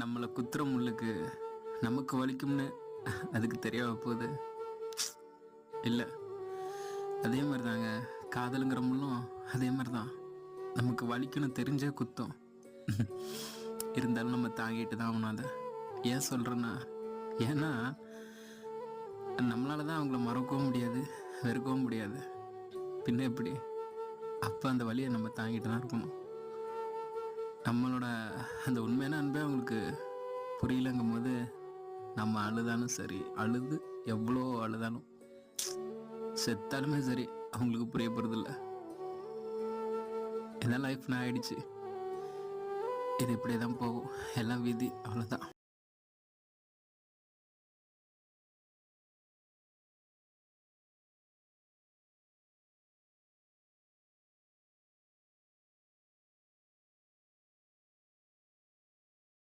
நம்மளை குத்துற முள்ளுக்கு நமக்கு வலிக்கும்னு அதுக்கு தெரியாம போகுது. இல்லை அதே மாதிரி தாங்க காதலுங்கிற முள்ளும் அதே மாதிரி தான் நமக்கு வலிக்கணும் தெரிஞ்சே குத்தம். இருந்தாலும் நம்ம தாங்கிட்டு தான் ஆகணும் அதை. ஏன் சொல்கிறேன்னா ஏன்னா நம்மளால தான் அவங்கள மறக்கவும் முடியாது வெறுக்கவும் முடியாது. பின்ன எப்படி? அப்போ அந்த வலியை நம்ம தாங்கிட்டு தான் இருக்கணும். நம்மளோட அந்த உண்மையான அன்பே அவங்களுக்கு புரியலங்கும் போது நம்ம அழுதாலும் சரி அழுது எவ்வளோ அழுதாலும் செத்தாலுமே சரி அவங்களுக்கு புரிய போகிறதில்ல இதான் லைஃப்னா ஆயிடுச்சு. இது இப்படியே தான் போகும். எல்லாம் விதி அவ்வளோதான்